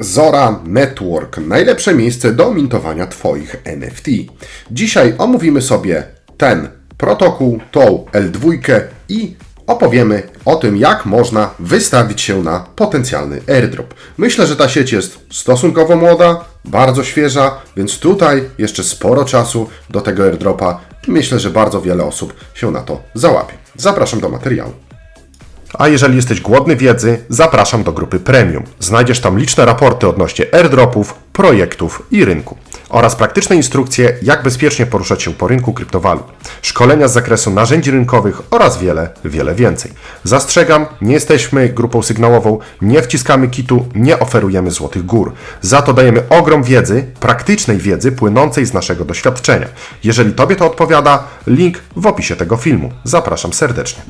Zora Network najlepsze miejsce do mintowania Twoich NFT. Dzisiaj omówimy sobie ten protokół, tą L2 i opowiemy o tym, jak można wystawić się na potencjalny airdrop. Myślę, że ta sieć jest stosunkowo młoda, bardzo świeża, więc tutaj jeszcze sporo czasu do tego airdropa myślę, że bardzo wiele osób się na to załapie. Zapraszam do materiału. A jeżeli jesteś głodny wiedzy, zapraszam do grupy Premium. Znajdziesz tam liczne raporty odnośnie airdropów, projektów i rynku oraz praktyczne instrukcje, jak bezpiecznie poruszać się po rynku kryptowalut, szkolenia z zakresu narzędzi rynkowych oraz wiele, wiele więcej. Zastrzegam, nie jesteśmy grupą sygnałową, nie wciskamy kitu, nie oferujemy złotych gór. Za to dajemy ogrom wiedzy, praktycznej wiedzy płynącej z naszego doświadczenia. Jeżeli Tobie to odpowiada, link w opisie tego filmu. Zapraszam serdecznie.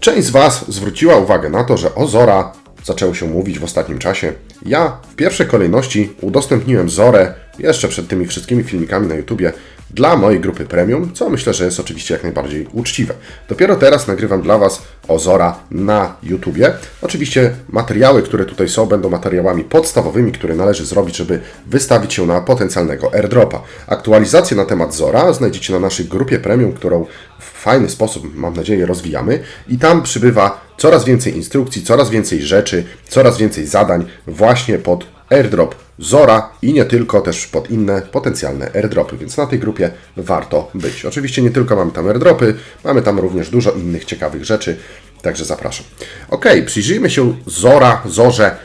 Część z Was zwróciła uwagę na to, że o Zora zaczęło się mówić w ostatnim czasie. Ja w pierwszej kolejności udostępniłem Zorę jeszcze przed tymi wszystkimi filmikami na YouTubie dla mojej grupy premium, co myślę, że jest oczywiście jak najbardziej uczciwe. Dopiero teraz nagrywam dla Was o Zora na YouTubie. Oczywiście materiały, które tutaj są, będą materiałami podstawowymi, które należy zrobić, żeby wystawić się na potencjalnego airdropa. Aktualizacje na temat Zora znajdziecie na naszej grupie premium, którą w fajny sposób, mam nadzieję, rozwijamy i tam przybywa coraz więcej instrukcji, coraz więcej rzeczy, coraz więcej zadań właśnie pod airdrop Zora i nie tylko, też pod inne potencjalne airdropy, więc na tej grupie warto być. Oczywiście nie tylko mamy tam airdropy, mamy tam również dużo innych ciekawych rzeczy, także zapraszam. Ok, przyjrzyjmy się Zora, Zorze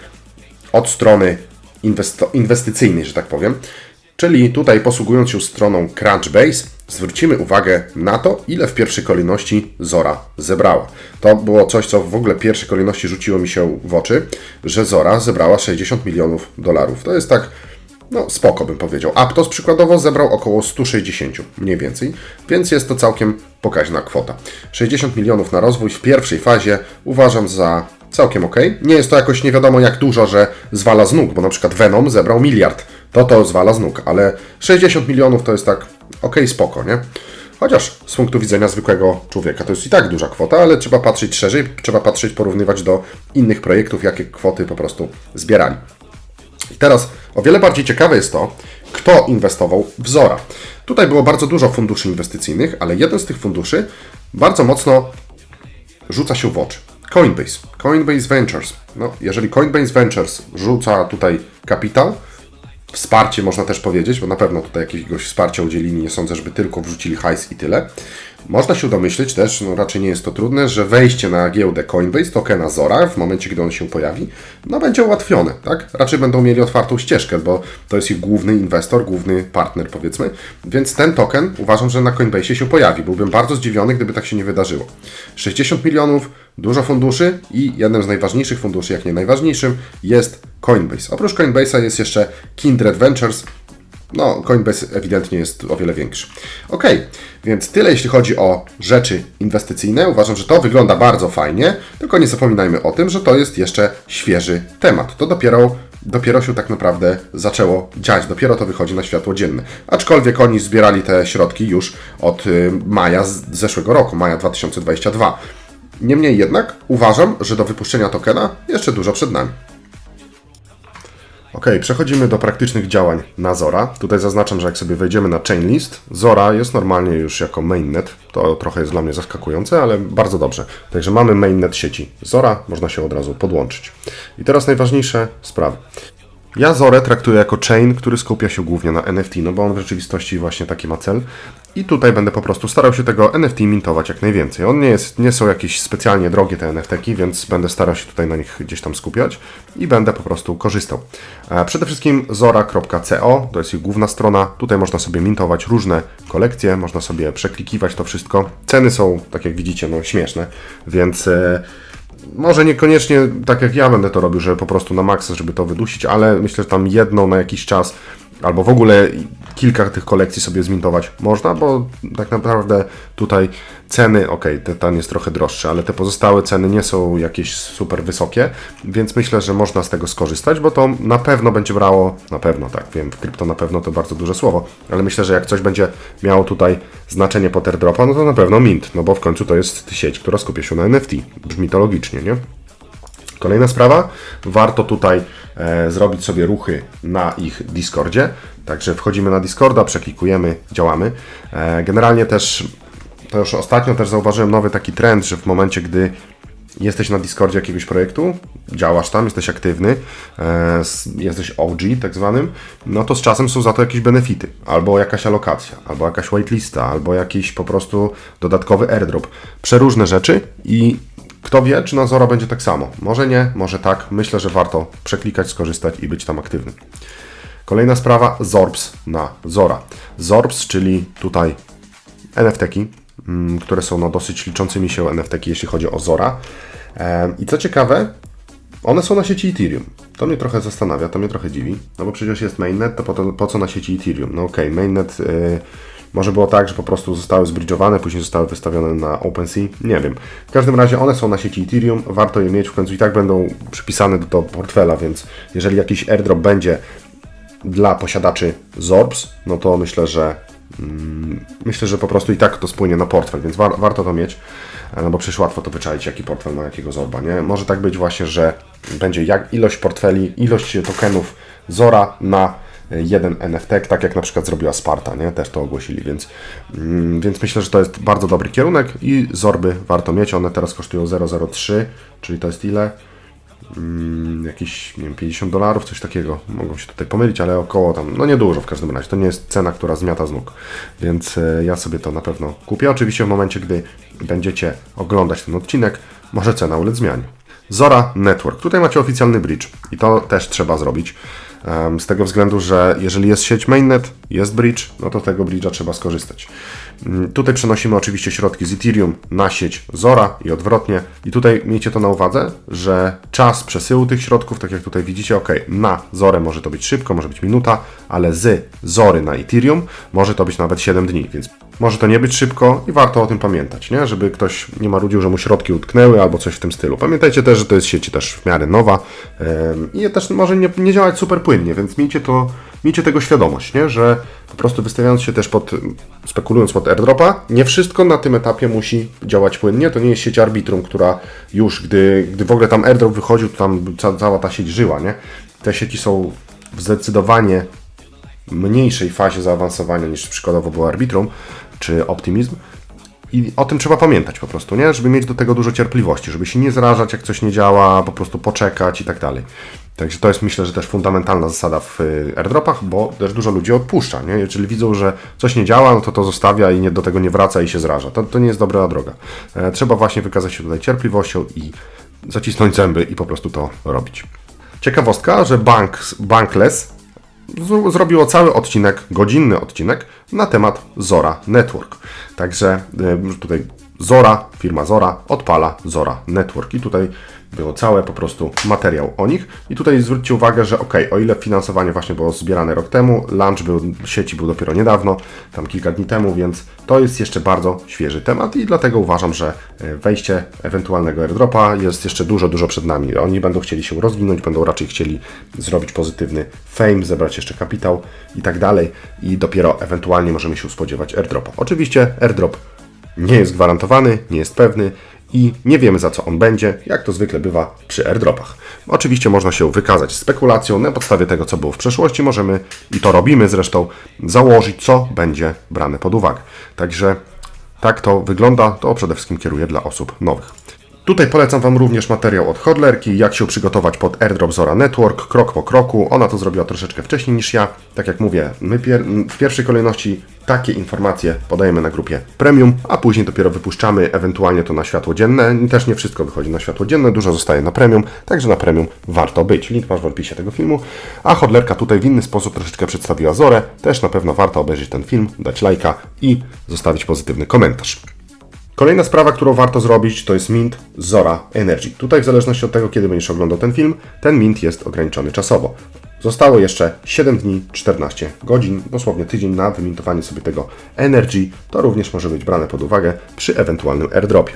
od strony inwestycyjnej, że tak powiem. Czyli tutaj posługując się stroną Crunchbase, zwrócimy uwagę na to, ile w pierwszej kolejności Zora zebrała. To było coś, co w ogóle w pierwszej kolejności rzuciło mi się w oczy, że Zora zebrała 60 milionów dolarów. To jest tak, no spoko bym powiedział. Aptos przykładowo zebrał około 160 mniej więcej, więc jest to całkiem pokaźna kwota. 60 milionów na rozwój w pierwszej fazie uważam za całkiem ok. Nie jest to jakoś nie wiadomo jak dużo, że zwala z nóg, bo na przykład Venom zebrał miliard. To to zwala z nóg, ale 60 milionów to jest tak ok, spoko, nie? Chociaż z punktu widzenia zwykłego człowieka to jest i tak duża kwota, ale trzeba patrzeć szerzej, trzeba patrzeć, porównywać do innych projektów, jakie kwoty po prostu zbierali. I teraz o wiele bardziej ciekawe jest to, kto inwestował w Zora. Tutaj było bardzo dużo funduszy inwestycyjnych, ale jeden z tych funduszy bardzo mocno rzuca się w oczy. Coinbase. Coinbase Ventures. No, jeżeli Coinbase Ventures rzuca tutaj kapitał, wsparcie można też powiedzieć, bo na pewno tutaj jakiegoś wsparcia udzielili, nie sądzę, żeby tylko wrzucili hajs i tyle. Można się domyśleć też, no raczej nie jest to trudne, że wejście na giełdę Coinbase, tokena Zora, w momencie, gdy on się pojawi, no będzie ułatwione, tak? Raczej będą mieli otwartą ścieżkę, bo to jest ich główny inwestor, główny partner, powiedzmy. Więc ten token uważam, że na Coinbase się pojawi. Byłbym bardzo zdziwiony, gdyby tak się nie wydarzyło. 60 milionów, dużo funduszy i jednym z najważniejszych funduszy, jak nie najważniejszym, jest Coinbase. Oprócz Coinbase'a jest jeszcze Kindred Ventures, no, Coinbase ewidentnie jest o wiele większy. Ok, więc tyle jeśli chodzi o rzeczy inwestycyjne. Uważam, że to wygląda bardzo fajnie, tylko nie zapominajmy o tym, że to jest jeszcze świeży temat. To dopiero, dopiero się tak naprawdę zaczęło dziać, dopiero to wychodzi na światło dzienne. Aczkolwiek oni zbierali te środki już od y, maja zeszłego roku, maja 2022. Niemniej jednak uważam, że do wypuszczenia tokena jeszcze dużo przed nami. Ok, przechodzimy do praktycznych działań na Zora. Tutaj zaznaczam, że jak sobie wejdziemy na Chainlist, Zora jest normalnie już jako mainnet. To trochę jest dla mnie zaskakujące, ale bardzo dobrze. Także mamy mainnet sieci Zora, można się od razu podłączyć. I teraz najważniejsze sprawy. Ja Zorę traktuję jako chain, który skupia się głównie na NFT, no bo on w rzeczywistości właśnie taki ma cel. I tutaj będę po prostu starał się tego NFT mintować jak najwięcej. On nie, jest, nie są jakieś specjalnie drogie te NFT-ki, więc będę starał się tutaj na nich gdzieś tam skupiać i będę po prostu korzystał. E, Przede wszystkim zora.co, to jest ich główna strona. Tutaj można sobie mintować różne kolekcje, można sobie przeklikiwać to wszystko. Ceny są, tak jak widzicie, no śmieszne, więc... e, może niekoniecznie tak jak ja będę to robił, że po prostu na maksa, żeby to wydusić, ale myślę, że tam jedną na jakiś czas albo w ogóle kilka tych kolekcji sobie zmintować można, bo tak naprawdę tutaj ceny, ok, ten jest trochę droższy, ale te pozostałe ceny nie są jakieś super wysokie, więc myślę, że można z tego skorzystać, bo to na pewno będzie brało, na pewno tak, wiem, w krypto na pewno to bardzo duże słowo, ale myślę, że jak coś będzie miało tutaj znaczenie po dropa, no to na pewno mint, no bo w końcu to jest sieć, która skupia się na NFT. Brzmi to logicznie, nie? Kolejna sprawa, warto tutaj zrobić sobie ruchy na ich Discordzie. Także wchodzimy na Discorda, przeklikujemy, działamy. E, generalnie też, to już ostatnio też zauważyłem nowy taki trend, że w momencie, gdy jesteś na Discordzie jakiegoś projektu, działasz tam, jesteś aktywny, e, jesteś OG tak zwanym, no to z czasem są za to jakieś benefity, albo jakaś alokacja, albo jakaś whitelista, albo jakiś po prostu dodatkowy airdrop. Przeróżne rzeczy i kto wie, czy na Zora będzie tak samo. Może nie, może tak. Myślę, że warto przeklikać, skorzystać i być tam aktywnym. Kolejna sprawa, Zorbs na Zora. Zorbs, czyli tutaj NFT-ki, mm, które są no, dosyć liczącymi się NFT-ki, jeśli chodzi o Zora. I co ciekawe, one są na sieci Ethereum. To mnie trochę zastanawia, to mnie trochę dziwi, no bo przecież jest mainnet, to po, to, po co na sieci Ethereum? No okej, okay, mainnet... Yy, może było tak, że po prostu zostały zbridżowane, później zostały wystawione na OpenSea. Nie wiem. W każdym razie one są na sieci Ethereum, warto je mieć, w końcu i tak będą przypisane do, portfela, więc jeżeli jakiś airdrop będzie dla posiadaczy Zorbs, no to myślę, że mm, myślę, że po prostu i tak to spłynie na portfel, więc war, warto to mieć, e, no bo przecież łatwo to wyczaić, jaki portfel ma jakiego Zorba, nie? Może tak być właśnie, że będzie jak ilość portfeli, ilość tokenów Zora na jeden NFT, tak jak na przykład zrobiła Sparta, nie? też to ogłosili, więc, mm, więc myślę, że to jest bardzo dobry kierunek i Zorby warto mieć, one teraz kosztują 0,03, czyli to jest ile? Hmm, jakieś, nie wiem, 50 dolarów, coś takiego. Mogą się tutaj pomylić, ale około tam, no niedużo w każdym razie. To nie jest cena, która zmiata z nóg. Więc e, ja sobie to na pewno kupię. Oczywiście w momencie, gdy będziecie oglądać ten odcinek, może cena ulec zmianie. Zora Network. Tutaj macie oficjalny bridge i to też trzeba zrobić. Z tego względu, że jeżeli jest sieć mainnet, jest bridge, no to tego bridge'a trzeba skorzystać. Mm, tutaj przenosimy oczywiście środki z Ethereum na sieć Zora i odwrotnie. I tutaj miejcie to na uwadze, że czas przesyłu tych środków, tak jak tutaj widzicie, ok, na Zorę może to być szybko, może być minuta, ale z Zory na Ethereum może to być nawet 7 dni, więc może to nie być szybko i warto o tym pamiętać, nie? żeby ktoś nie marudził, że mu środki utknęły albo coś w tym stylu. Pamiętajcie też, że to jest sieć też w miarę nowa yy, i też może nie, nie działać super płynnie, więc miejcie, to, miejcie tego świadomość, nie? że po prostu wystawiając się też pod, spekulując pod airdropa, nie wszystko na tym etapie musi działać płynnie. To nie jest sieć Arbitrum, która już, gdy, gdy w ogóle tam airdrop wychodził, to tam ca, cała ta sieć żyła, nie? Te sieci są w zdecydowanie mniejszej fazie zaawansowania niż przykładowo było Arbitrum czy Optimism. I o tym trzeba pamiętać po prostu, nie? Żeby mieć do tego dużo cierpliwości, żeby się nie zrażać, jak coś nie działa, po prostu poczekać i tak dalej. Także to jest myślę, że też fundamentalna zasada w y, airdropach, bo też dużo ludzi odpuszcza, nie? Jeżeli widzą, że coś nie działa, no to to zostawia i nie, do tego nie wraca i się zraża. To, to nie jest dobra droga. E, trzeba właśnie wykazać się tutaj cierpliwością i zacisnąć zęby i po prostu to robić. Ciekawostka, że Bank, Bankless zrobiło cały odcinek, godzinny odcinek na temat Zora Network. Także e, tutaj Zora, firma Zora odpala Zora Network i tutaj było całe po prostu materiał o nich. I tutaj zwróćcie uwagę, że ok, o ile finansowanie właśnie było zbierane rok temu, launch był, sieci był dopiero niedawno, tam kilka dni temu, więc to jest jeszcze bardzo świeży temat i dlatego uważam, że e, wejście ewentualnego airdropa jest jeszcze dużo, dużo przed nami. Oni będą chcieli się rozwinąć, będą raczej chcieli zrobić pozytywny fame, zebrać jeszcze kapitał i tak dalej i dopiero ewentualnie możemy się spodziewać airdropa. Oczywiście airdrop nie jest gwarantowany, nie jest pewny, i nie wiemy za co on będzie, jak to zwykle bywa przy airdropach. Oczywiście można się wykazać spekulacją, na podstawie tego co było w przeszłości możemy, i to robimy zresztą, założyć co będzie brane pod uwagę. Także tak to wygląda, to przede wszystkim kieruję dla osób nowych. Tutaj polecam Wam również materiał od Hodlerki, jak się przygotować pod AirDrop Zora Network, krok po kroku. Ona to zrobiła troszeczkę wcześniej niż ja. Tak jak mówię, my pier w pierwszej kolejności takie informacje podajemy na grupie premium, a później dopiero wypuszczamy ewentualnie to na światło dzienne. Też nie wszystko wychodzi na światło dzienne, dużo zostaje na premium, także na premium warto być. Link masz w opisie tego filmu. A Hodlerka tutaj w inny sposób troszeczkę przedstawiła Zorę. Też na pewno warto obejrzeć ten film, dać lajka i zostawić pozytywny komentarz. Kolejna sprawa, którą warto zrobić, to jest mint Zora Energy. Tutaj w zależności od tego, kiedy będziesz oglądał ten film, ten mint jest ograniczony czasowo. Zostało jeszcze 7 dni, 14 godzin, dosłownie tydzień na wymintowanie sobie tego Energy. To również może być brane pod uwagę przy ewentualnym airdropie.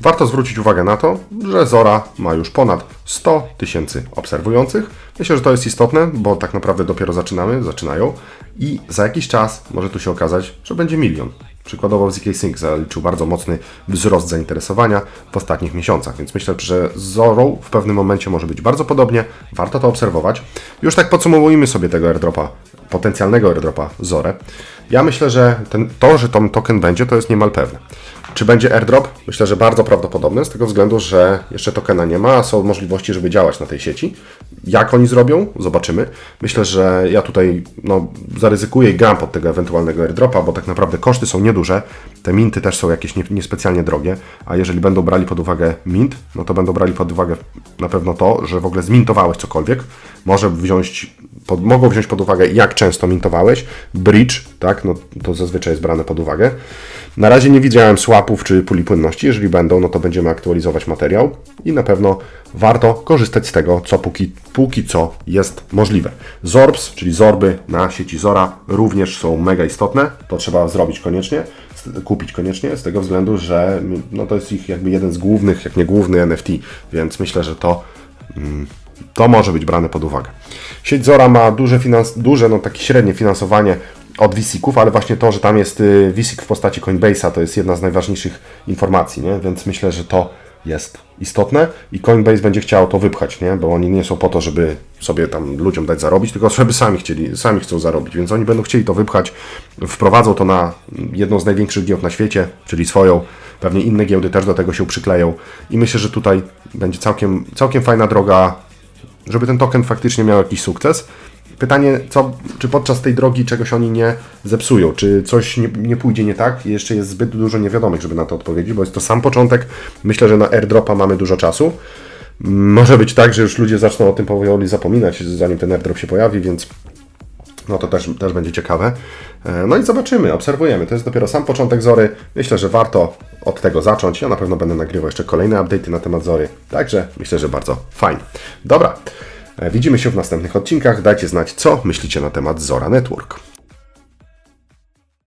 Warto zwrócić uwagę na to, że Zora ma już ponad 100 tysięcy obserwujących. Myślę, że to jest istotne, bo tak naprawdę dopiero zaczynamy, zaczynają i za jakiś czas może tu się okazać, że będzie milion. Przykładowo ZK Sync zaliczył bardzo mocny wzrost zainteresowania w ostatnich miesiącach, więc myślę, że z Zorą w pewnym momencie może być bardzo podobnie. Warto to obserwować. Już tak podsumowujmy sobie tego airdropa, potencjalnego airdropa Zorę. Ja myślę, że ten, to, że ten token będzie, to jest niemal pewne. Czy będzie airdrop? Myślę, że bardzo prawdopodobne, z tego względu, że jeszcze tokena nie ma, a są możliwości, żeby działać na tej sieci. Jak oni zrobią? Zobaczymy. Myślę, że ja tutaj no, zaryzykuję i gram pod tego ewentualnego airdropa, bo tak naprawdę koszty są nieduże. Te minty też są jakieś nie- niespecjalnie drogie, a jeżeli będą brali pod uwagę mint, no to będą brali pod uwagę na pewno to, że w ogóle zmintowałeś cokolwiek. Może wziąć, pod, mogą wziąć pod uwagę, jak często mintowałeś. Bridge, tak, no to zazwyczaj jest brane pod uwagę. Na razie nie widziałem swapów czy puli płynności. Jeżeli będą, no to będziemy aktualizować materiał i na pewno warto korzystać z tego, co póki, póki co jest możliwe. Zorbs, czyli zorby na sieci Zora również są mega istotne. To trzeba zrobić koniecznie, kupić koniecznie, z tego względu, że no to jest ich jakby jeden z głównych, jak nie główny NFT, więc myślę, że to to może być brane pod uwagę. Sieć Zora ma duże, finans, duże no takie średnie finansowanie od VC-ków, ale właśnie to, że tam jest y, VC w postaci Coinbase'a, to jest jedna z najważniejszych informacji, nie? więc myślę, że to jest istotne i Coinbase będzie chciał to wypchać, nie? bo oni nie są po to, żeby sobie tam ludziom dać zarobić, tylko żeby sami chcieli, sami chcą zarobić, więc oni będą chcieli to wypchać, wprowadzą to na jedną z największych giełd na świecie, czyli swoją, pewnie inne giełdy też do tego się przykleją i myślę, że tutaj będzie całkiem, całkiem fajna droga żeby ten token faktycznie miał jakiś sukces. Pytanie, co, czy podczas tej drogi czegoś oni nie zepsują, czy coś nie, nie pójdzie nie tak? Jeszcze jest zbyt dużo niewiadomych, żeby na to odpowiedzieć, bo jest to sam początek. Myślę, że na airdropa mamy dużo czasu. Może być tak, że już ludzie zaczną o tym powoli zapominać, zanim ten airdrop się pojawi, więc no to też, też będzie ciekawe. E, No i zobaczymy, obserwujemy. To jest dopiero sam początek Zory. Myślę, że warto od tego zacząć. Ja na pewno będę nagrywał jeszcze kolejne update'y na temat Zory. Także myślę, że bardzo fajnie. Dobra, widzimy się w następnych odcinkach. Dajcie znać, co myślicie na temat Zora Network.